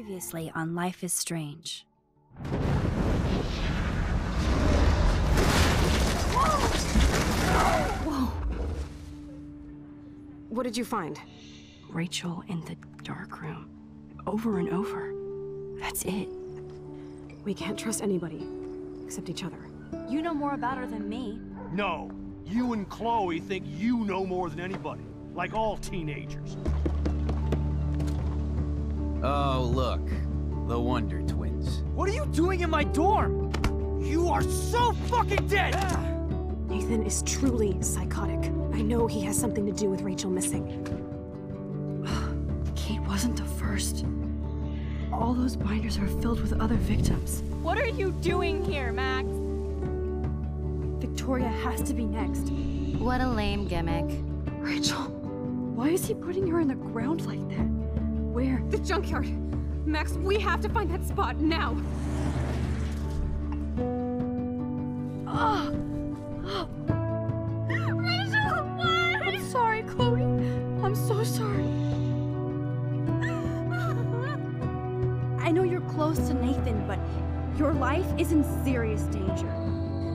Previously on Life is Strange. Whoa! What did you find? Rachel in the dark room. Over and over. That's it. We can't trust anybody except each other. You know more about her than me. No, you and Chloe think you know more than anybody, like all teenagers. Oh, look. The Wonder Twins. What are you doing in my dorm? You are so fucking dead! Nathan is truly psychotic. I know he has something to do with Rachel missing. Kate wasn't the first. All those binders are filled with other victims. What are you doing here, Max? Victoria has to be next. What a lame gimmick. Rachel, why is he putting her in the ground like that? Where? The junkyard! Max, we have to find that spot now! Ah! Rachel, what? I'm sorry, Chloe. I'm so sorry. I know you're close to Nathan, but your life is in serious danger.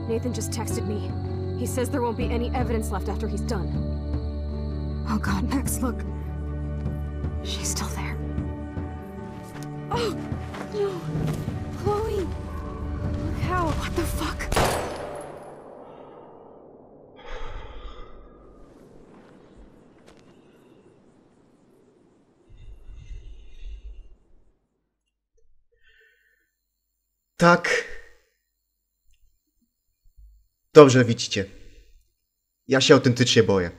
Nathan just texted me. He says there won't be any evidence left after he's done. Oh god, Max, look. She's still there. Oh, no. Chloe. Look how. What the fuck? Tak. Dobrze widzicie. Ja się autentycznie boję.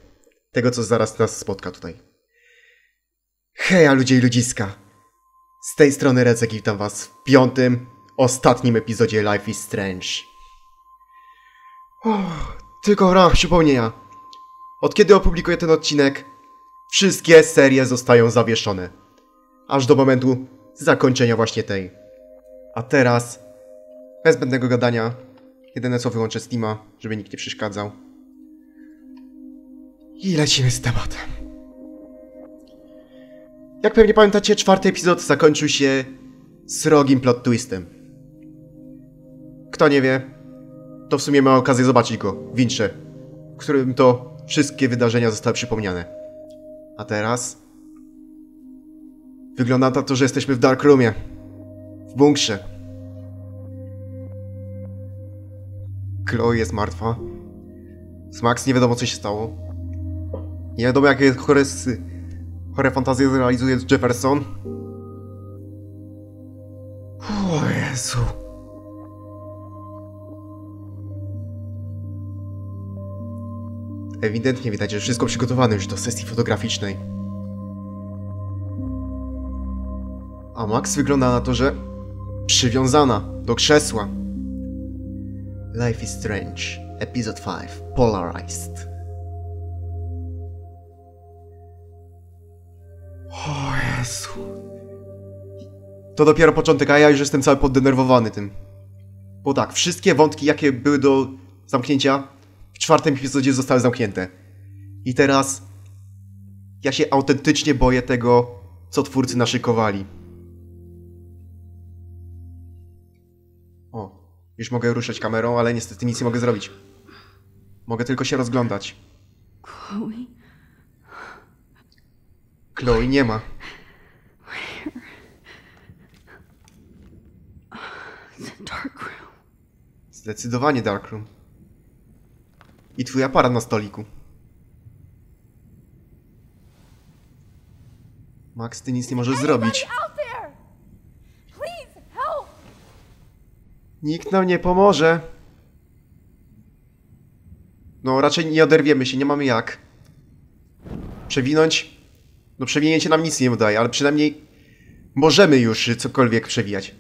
Tego, co zaraz nas spotka tutaj. Heja, ludzie i ludziska. Z tej strony Recek i witam was w piątym, ostatnim epizodzie Life is Strange. Uff, tylko w ramach przypomnienia. Od kiedy opublikuję ten odcinek, wszystkie serie zostają zawieszone. Aż do momentu zakończenia właśnie tej. A teraz, bez zbędnego gadania, jedyne co wyłączę Steama, żeby nikt nie przeszkadzał. I lecimy z tematem. Jak pewnie pamiętacie, czwarty epizod zakończył się srogim plot twistem. Kto nie wie, to w sumie ma okazję zobaczyć go w intrze, w którym to wszystkie wydarzenia zostały przypomniane. A teraz... Wygląda na to, że jesteśmy w Dark Roomie. W bunkrze. Chloe jest martwa. Z Max nie wiadomo co się stało. Nie wiadomo jakie sy- chore fantazje zrealizuje Jefferson. O Jezu. Ewidentnie widać, że wszystko przygotowane już do sesji fotograficznej. A Max wygląda na to, że przywiązana do krzesła. Life is Strange, Episode 5, Polarized. Jezu. To dopiero początek, a ja już jestem cały poddenerwowany tym. Bo tak, wszystkie wątki, jakie były do zamknięcia, w czwartym epizodzie zostały zamknięte. I teraz ja się autentycznie boję tego, co twórcy naszykowali. O, już mogę ruszać kamerą, ale niestety nic nie mogę zrobić. Mogę tylko się rozglądać. Chloe? Chloe nie ma. Zdecydowanie Darkroom. I twój aparat na stoliku. Max, ty nic nie możesz zrobić. Nikt nam nie pomoże. No, raczej nie oderwiemy się, nie mamy jak. Przewinąć? No, przewinięcie nam nic nie daje, ale przynajmniej możemy już cokolwiek przewijać.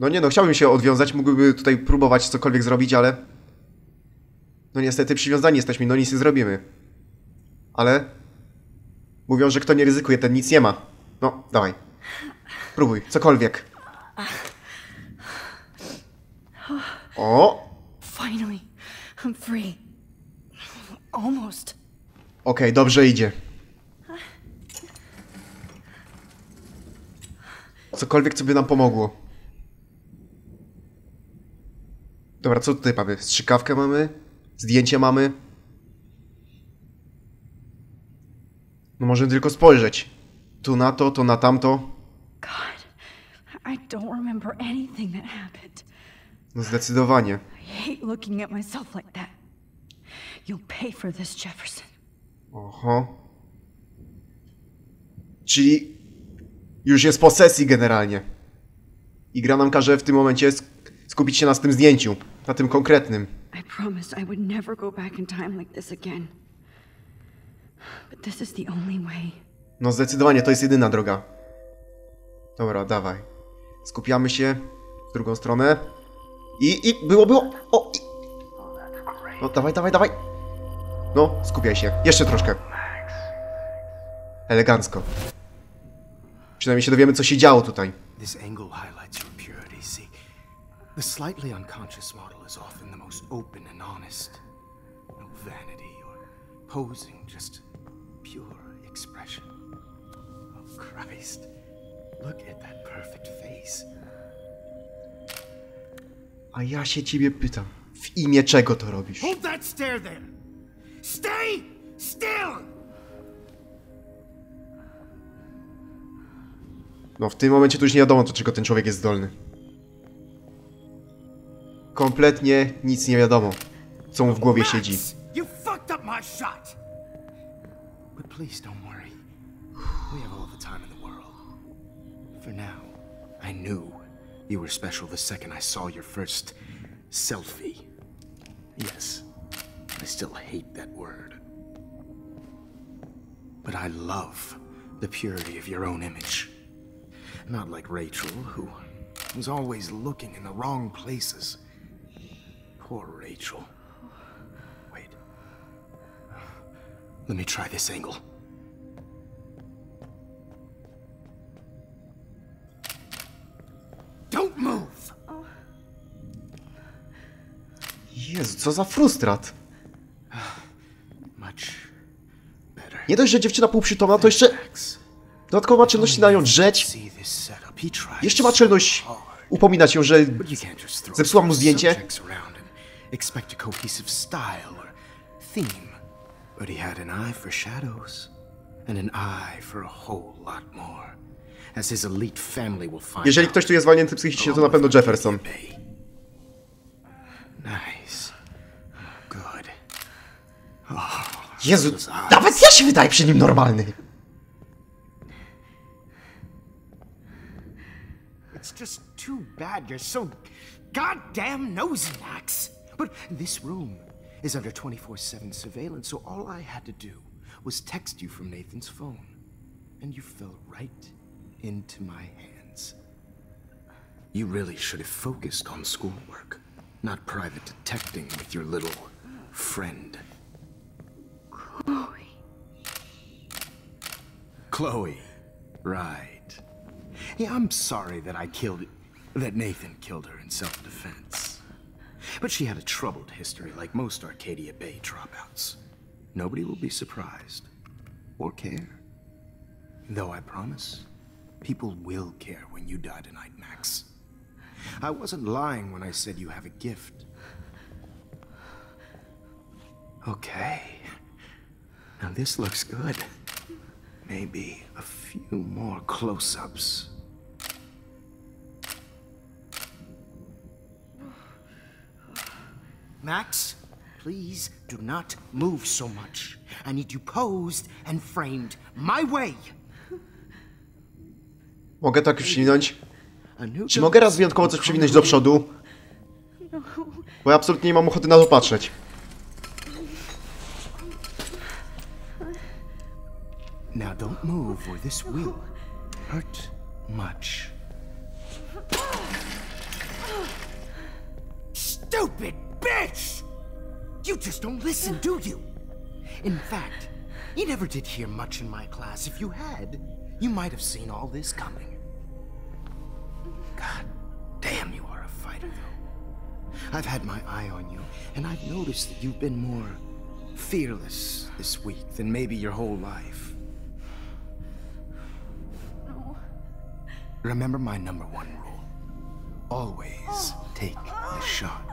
No nie no, chciałbym się odwiązać, mógłbym tutaj próbować cokolwiek zrobić, ale... No niestety przywiązani jesteśmy, no nic nie zrobimy. Ale... Mówią, że kto nie ryzykuje, ten nic nie ma. No, dawaj. Próbuj, cokolwiek. O! Finally, I'm free. Almost. Okej, dobrze idzie. cokolwiek, co by nam pomogło. Dobra, co tutaj mamy? Strzykawkę mamy? Zdjęcie mamy? No możemy tylko spojrzeć. Tu na to, to na tamto. God, I don't remember anything that happened. No zdecydowanie. I hate looking at myself like that. You'll pay for this, Jefferson. Oho. Czyli już jest po sesji generalnie. I gra nam każe w tym momencie sk- skupić się na tym zdjęciu. Na tym konkretnym. I promised I would never go back in time like this again. But this is the only way. No zdecydowanie, to jest jedyna droga. Dobra, dawaj. Skupiamy się w drugą stronę. I, i, było, było. O, i. No, dawaj, dawaj, dawaj. No, skupiaj się. Jeszcze troszkę. Elegancko. Przynajmniej się dowiemy, co się działo tutaj. This angle highlights the slightly unconscious model is often the most open and honest. No vanity or posing, just pure expression. Oh, Christ. Look at that perfect face. A ja się ciebie pytam. W imię czego to robisz? Hold that stare there! Stay still! No w tym momencie to już nie wiadomo, do czego ten człowiek jest zdolny. Kompletnie nic nie wiadomo, co mu w głowie siedzi. You fucked up my shot! But please don't worry. We have all the time in the world. For now, I knew you were special the second I saw your first selfie. Yes, I still hate that word. But I love the purity of your own image. Not like Rachel, who was always looking in the wrong places. Poor Rachel. Wait. Let me try this angle. Don't move! Jezu, co za frustrat. Nie dość, że dziewczyna półprzytomna, to jeszcze dodatkowo ma czelność na nią drzeć. Jeszcze ma czelność upominać ją, że Zepsułam mu zdjęcie. Subjects around and expect a cohesive style or theme. But he had an eye for shadows and an eye for a whole lot more. As his elite family will find jeżeli ktoś tu jest walnięty psychicznie, to na pewno Jefferson. Nice. Good. Jezu, nawet ja się wydaję przy nim normalny. It's just too bad you're so goddamn nosy, Max. But this room is under 24 7 surveillance, so all I had to do was text you from Nathan's phone. And you fell right into my hands. You really should have focused on schoolwork, not private detecting with your little friend. Chloe. Chloe. Right. Yeah, I'm sorry that I killed. that Nathan killed her in self defense. But she had a troubled history, like most Arcadia Bay dropouts. Nobody will be surprised. Or care. Though I promise, people will care when you die tonight, Max. I wasn't lying when I said you have a gift. Okay. Now this looks good. Maybe a few more close Max, please do not move so much. I need you posed and framed my way. Mogę tak new Czy mogę raz wyjątkowo coś przewinąć do przodu? Bo ja absolutnie nie mam ochoty na to patrzeć. Now don't move or this will hurt much. Stupid bitch! You just don't listen, do you? In fact, you never did hear much in my class. If you had, you might have seen all this coming. God damn, you are a fighter, though. I've had my eye on you, and I've noticed that you've been more fearless this week than maybe your whole life. Remember my number one rule. Always take the shot.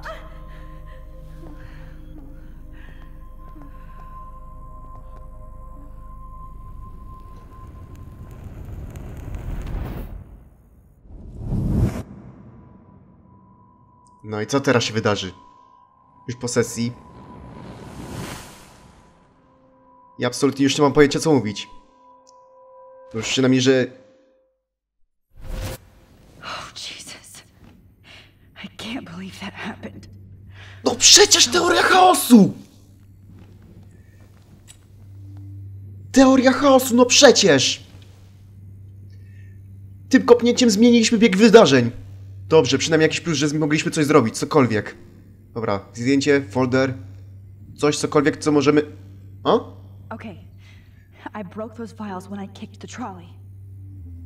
No i co teraz się wydarzy? Już po sesji. Ja absolutnie już nie mam pojęcia co mówić. Już przynajmniej, że... Oh, Jesus. I can't believe that happened. No przecież teoria chaosu! Teoria chaosu, no przecież! Tym kopnięciem zmieniliśmy bieg wydarzeń. Dobrze, przynajmniej jakiś plus, że mogliśmy coś zrobić, cokolwiek. Dobra, zdjęcie, folder, coś, cokolwiek, co możemy... O? Okay. I broke those files when I kicked the trolley.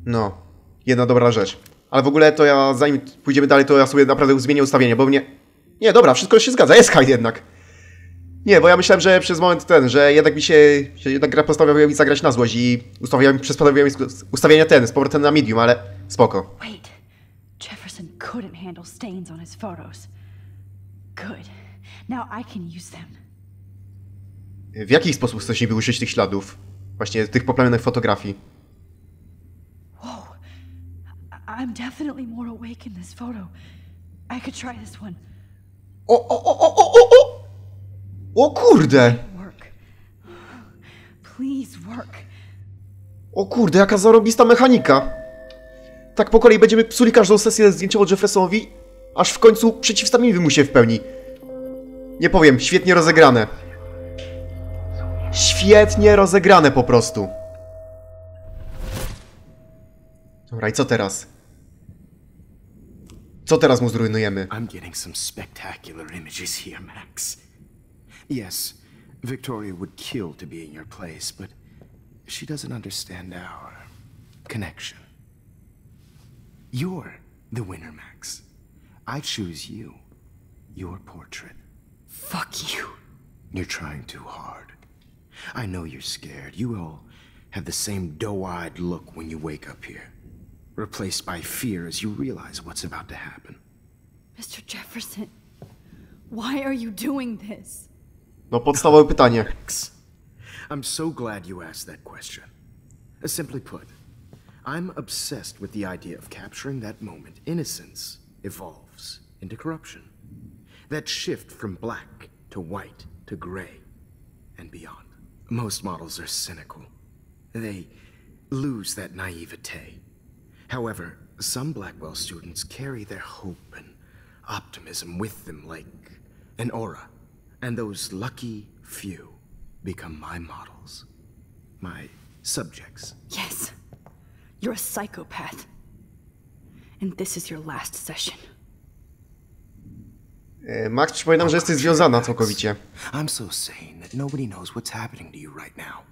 No, jedna dobra rzecz. Ale w ogóle to ja, zanim pójdziemy dalej, to ja sobie naprawdę zmienię ustawienie, bo mnie... Nie, dobra, wszystko się zgadza, jest hide jednak. Nie, bo ja myślałem, że przez moment ten, że jednak mi się, że jednak gra postanowiła mi zagrać na złość i postanowiła mi ustawienia ten, z powrotem na medium, ale spoko. Wait. Couldn't handle stains on his photos. Good. Now I can use them. W jaki sposób chcesz niby użyć tych śladów? Właśnie tych poplamionych fotografii. I- I'm definitely more awake in this photo. I could try this one. O, o, o, o, o, o, o! O kurde! Work. Please work. O kurde, jaka zarobista mechanika! Tak po kolei będziemy psuli każdą sesję zdjęciową Jeffersonowi, aż w końcu przeciwstawimy mu się w pełni. Nie powiem, świetnie rozegrane. Świetnie rozegrane po prostu. Dobra, i co teraz? Co teraz mu zrujnujemy? I'm getting some spectacular images Max. Yes, Victoria would kill to be in your place, but she doesn't understand our connection. You're the winner, Max. I choose you. Your portrait. Fuck you. You're trying too hard. I know you're scared. You all have the same doe-eyed look when you wake up here. Replaced by fear as you realize what's about to happen. Mr. Jefferson, why are you doing this? No podstawowe pytanie. Max, I'm so glad you asked that question. Simply put, I'm obsessed with the idea of capturing that moment innocence evolves into corruption. That shift from black to white to gray and beyond. Most models are cynical. They lose that naivete. However, some Blackwell students carry their hope and optimism with them like an aura. And those lucky few become my models. My subjects. Yes. You're a psychopath. And this is your last session. E, Max, przypominam, że jesteś związana całkowicie. I'm so sane that nobody knows what's happening to you right now.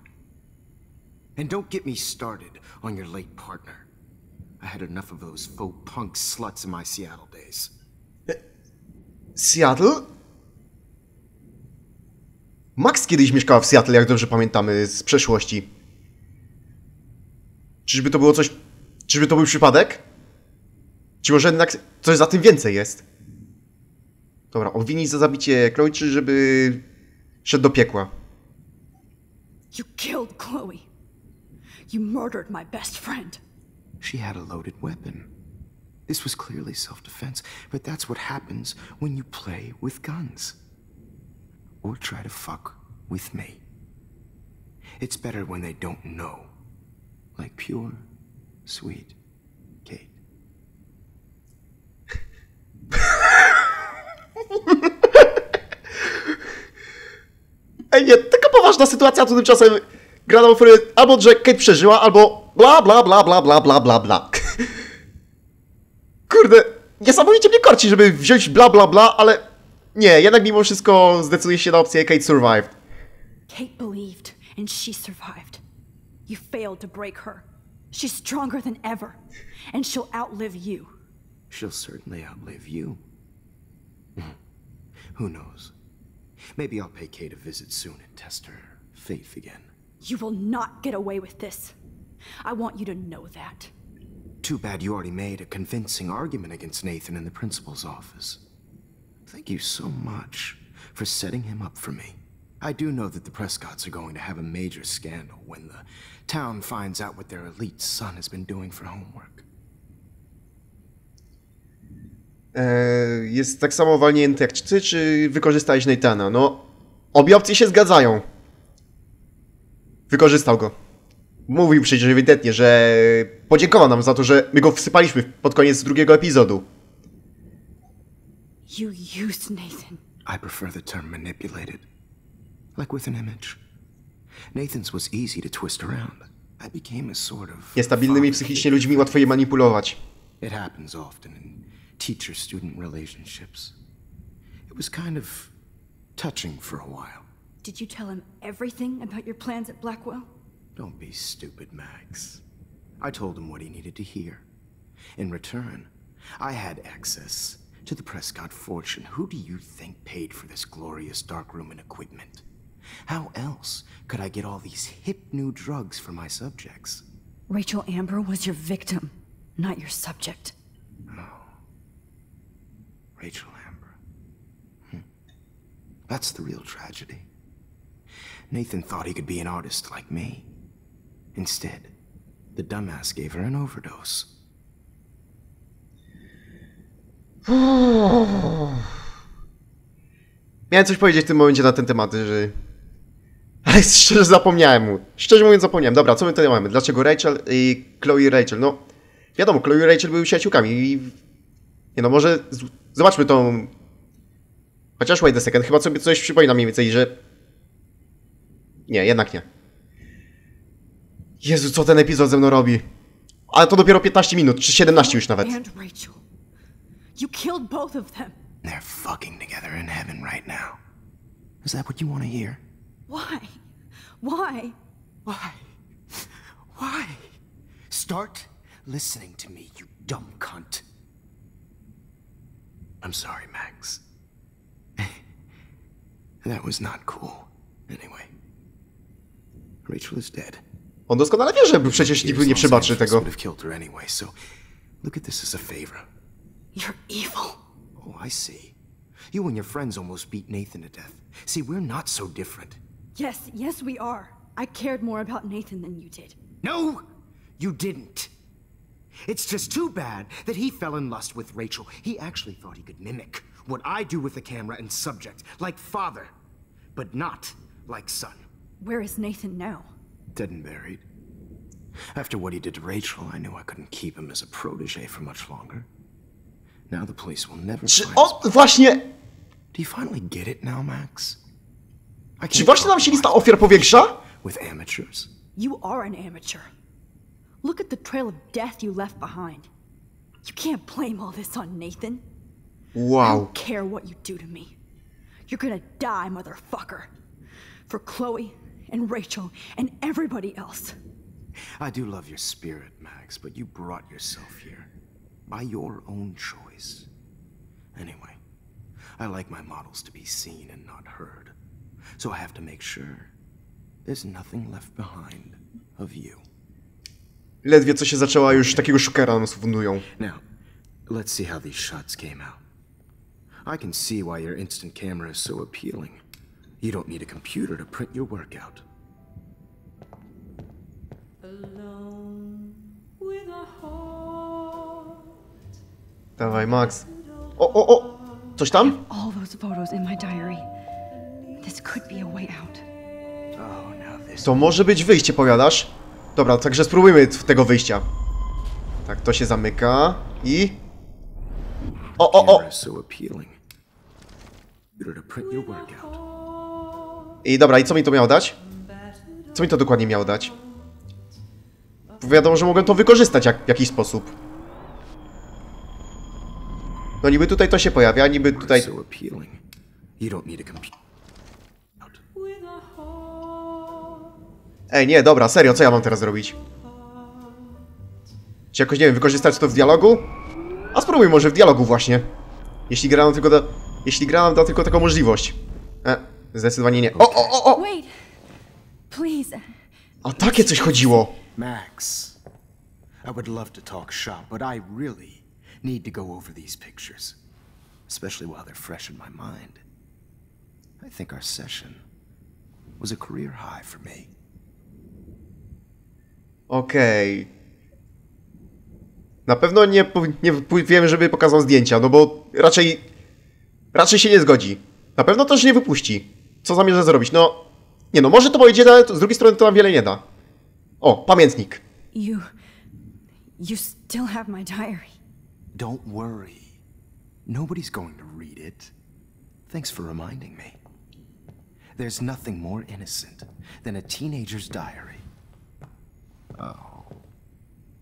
And don't get me started on your late partner. I had enough of those faux punk sluts in my Seattle days. Seattle? Max kiedyś mieszkała w Seattle, jak dobrze pamiętamy, z przeszłości. Czyżby to było coś... Czyżby to był przypadek? Czy może jednak coś za tym więcej jest? Dobra, obwinić za zabicie Chloe, czy żeby... szedł do piekła? You killed Chloe. You murdered my best friend. She had a loaded weapon. This was clearly self defense, but that's what happens when you play with guns. Or try to fuck with me. It's better when they don't know. Like pure, sweet Kate. Ej, nie, taka poważna sytuacja, tu tymczasem gra nam oferuje albo, że Kate przeżyła, albo bla bla bla bla bla bla bla bla. Kurde, niesamowicie mnie korci, żeby wziąć bla bla bla, ale nie, jednak mimo wszystko zdecyduję się na opcję Kate survived. Kate believed, and she survived. You failed to break her. She's stronger than ever, and she'll outlive you. She'll certainly outlive you. Who knows? Maybe I'll pay Kate a visit soon and test her faith again. You will not get away with this. I want you to know that. too bad you already made a convincing argument against Nathan in the principal's office. Thank you so much for setting him up for me. I do know that the Prescotts are going to have a major scandal when the town finds out what their elite son has been doing for homework. Eee, jest tak samo walnięty jak ty, czy wykorzystałeś Nathana? No, obie opcje się zgadzają. Wykorzystał go. Mówił przecież ewidentnie, że podziękował nam za to, że my go wsypaliśmy pod koniec drugiego epizodu. You used Nathan. I prefer the term manipulated. Like with an image. Nathan's was easy to twist around. I became a sort of. Niestabilnymi father psychicznie ludźmi łatwo je manipulować. It happens often in teacher student relationships. It was kind of touching for a while. Did you tell him everything about your plans at Blackwell? Don't be stupid, Max. I told him what he needed to hear. In return, I had access to the Prescott fortune. Who do you think paid for this glorious darkroom and equipment? How else could I get all these hip new drugs for my subjects? Rachel Amber was your victim, not your subject. Rachel Amber. Hmm. That's the real tragedy. Nathan thought he could be an artist like me. Instead, the dumbass gave her an overdose. Miałem coś powiedzieć w tym momencie na ten temat, że... Ale szczerze zapomniałem mu. Szczerze mówiąc zapomniałem. Dobra, co my tutaj mamy? Dlaczego Rachel i Chloe i Rachel? No, wiadomo, Chloe i Rachel były przyjaciółkami i... Nie no, może z... zobaczmy tą... Chociaż wait a second, chyba sobie coś przypomina mniej więcej, że... Nie, jednak nie. Jezu, co ten epizod ze mną robi? Ale to dopiero 15 minut, czy 17 już nawet. And Rachel. You killed both of them. They're fucking together in heaven right now. Is that what you want to hear? Why? Why? Why? Why? Start listening to me, you dumb cunt. I'm sorry, Max. that was not cool. Anyway, Rachel is dead. On doskonale wie, że przecież nikt nie przebaczy tego. would have killed her anyway, so look at this as a favor. You're evil. Oh, I see. You and your friends almost beat Nathan to death. See, we're not so different. Yes, yes, we are. I cared more about Nathan than you did. No, you didn't. It's just too bad that he fell in lust with Rachel. He actually thought he could mimic what I do with the camera and subject, like father, but not like son. Where is Nathan now? Dead and buried. After what he did to Rachel, I knew I couldn't keep him as a protege for much longer. Now the police will never Czy find o, his właśnie... Do you finally get it now, Max? I Czy can't właśnie nam się lista ofiar powiększa? with amateurs. You are an amateur. Look at the trail of death you left behind. You can't blame all this on Nathan. Wow. I don't care what you do to me. You're gonna die, motherfucker. For Chloe and Rachel and everybody else. I do love your spirit, Max, but you brought yourself here. By your own choice. Anyway, I like my models to be seen and not heard. So I have to make sure there's nothing left behind of you. Ledwie co się zaczęła, już takiego szukera nam fundują. Now, let's see how these shots came out. I can see why your instant camera is so appealing. You don't need a computer to print your work out. Dawaj, Max. O, o, o! Coś tam? All those photos in my diary. To może być wyjście, powiadasz? Dobra, także spróbujmy tego wyjścia. Tak, to się zamyka i... O, o, o! camera is so appealing. Computer to print your work out. I dobra, i co mi to miało dać? Co mi to dokładnie miało dać? Wiadomo, że mogę to wykorzystać jak, w jakiś sposób. No niby tutaj to się pojawia, niby tutaj... So appealing. You don't need a computer. Ej, nie, dobra, serio, co ja mam teraz zrobić? Czy jakoś, nie wiem, wykorzystać to w dialogu? A spróbuj może w dialogu właśnie. Jeśli gra nam tylko da... Jeśli gra nam da tylko taką możliwość. E, zdecydowanie nie. O, o, o, o! Wait! Please. O takie coś chodziło. Max, I would love to talk shop, but I really need to go over these pictures, especially while they're fresh in my mind. I think our session was a career high for me. Okej. Na pewno nie, nie wiem, żeby pokazał zdjęcia, no bo raczej... Raczej się nie zgodzi. Na pewno też nie wypuści. Co zamierza zrobić? No... Nie no, może to powiedzieć, ale z drugiej strony to nam wiele nie da. O, pamiętnik. You. You still have my diary. Don't worry. Nobody's going to read it. Thanks for reminding me. There's nothing more innocent than a teenager's diary. Oh,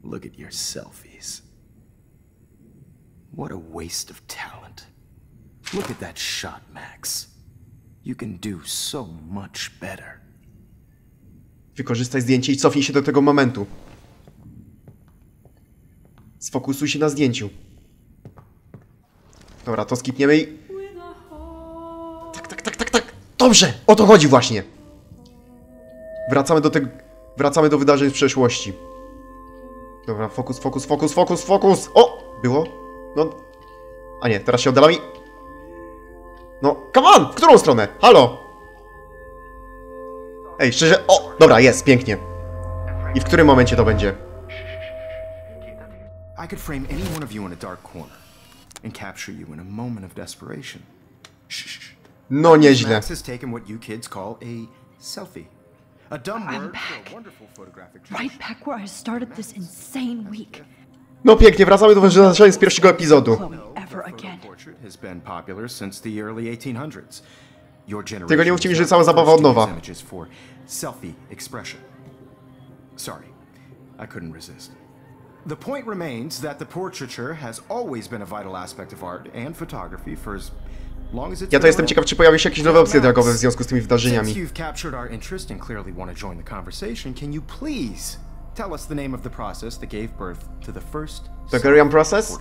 look at your selfies. What a waste of talent. Look at that shot, Max. You can do so much better. Wykorzystaj zdjęcie i cofnij się do tego momentu. Sfokusuj się na zdjęciu. Dobra, to skipniemy i... Tak, tak, tak, tak, tak. Dobrze! O to chodzi właśnie. Wracamy do tego... Wracamy do wydarzeń z przeszłości. Dobra, fokus, fokus, fokus, fokus, fokus! O! Było? No... A nie, teraz się oddalam i... No, come on! W którą stronę? Halo! Ej, szczerze... O! Dobra, jest, pięknie. I w którym momencie to będzie? I could frame any one of you in a dark corner and capture you in a moment of desperation. No nieźle. Max has taken what you kids call a selfie. A dumb I'm word back. Right back where I started this insane week. No pięknie, wracamy do wydarzeń z pierwszego epizodu. Chloe ever again. Portrait has been popular since the early 1800s. Your generation Tego nie mówcie mi, że cała zabawa od nowa. to use images for selfie expression. Sorry, I couldn't resist. The point remains that the portraiture has always been a vital aspect of art and photography for as Ja to jestem ciekaw, czy pojawi się jakieś nowe opcje Max, dialogowe w związku z tymi wydarzeniami. Tell us the name of the process that gave birth to the first The Garian process?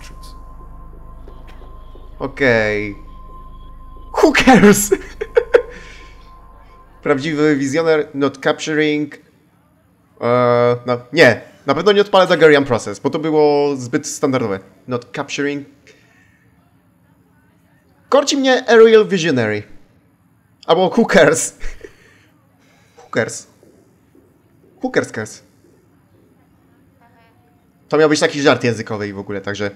Okej. Who cares? Prawdziwy wizjoner not capturing... Eee, no, nie, na pewno nie odpalę Daguerrean Process, bo to było zbyt standardowe. Not capturing... Korci mnie Aerial Visionary. Albo? Who cares cares? To miał być taki żart językowy i w ogóle, także...